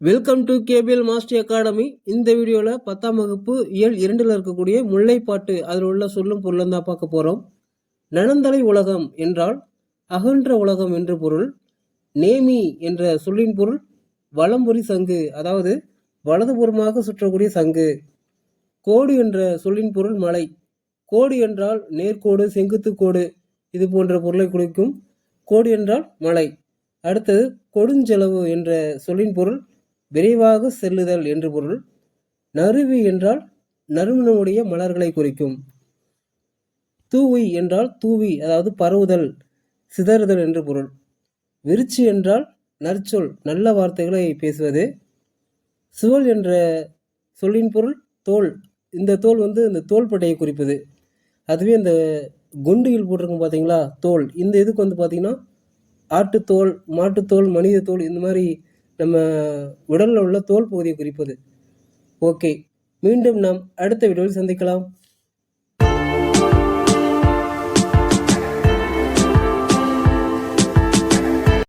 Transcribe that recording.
Welcome to KPL master academy இந்த வீடியோவில் பத்தாம் வகுப்பு இயல் இரண்டில் இருக்கக்கூடிய முல்லைப்பாட்டு அதில் உள்ள சொல்லும் பொருளும் தான் பார்க்க போகிறோம் நனந்தலை உலகம் என்றால் அகன்ற உலகம் என்று பொருள் நேமி என்ற சொல்லின் பொருள் வலம்புரி சங்கு அதாவது வலதுபுறமாக சுற்றக்கூடிய சங்கு. கோடு என்ற சொல்லின் பொருள் மலை. கோடு என்றால் நேர்கோடு செங்குத்து கோடு இது போன்ற பொருளை குறிக்கும். கோடு என்றால் மலை. அடுத்தது கொடுஞ்செலவு என்ற சொல்லின் பொருள் விரைவாக செல்லுதல் என்று பொருள். நறுவி என்றால் நறுமணமுடைய மலர்களை குறிக்கும். தூவி என்றால் தூவி அதாவது பரவுதல் சிதறுதல் என்று பொருள். விருச்சி என்றால் நற்சொல் நல்ல வார்த்தைகளை பேசுவது. சுவல் என்ற சொல்லின் பொருள் தோல். இந்த தோல் வந்து இந்த தோல்பட்டையை குறிப்பது. அதுவே இந்த குண்டியில் போட்டிருக்கும் பார்த்தீங்களா? தோல். இந்த இதுக்கு வந்து பார்த்தீங்கன்னா ஆட்டுத்தோல் மாட்டுத்தோல் மனித தோல் இந்த மாதிரி நம்ம உடலில் உள்ள தோல் பகுதியை குறிப்பது. ஓகே மீண்டும் நாம் அடுத்த வீடியோவில் சந்திக்கலாம்.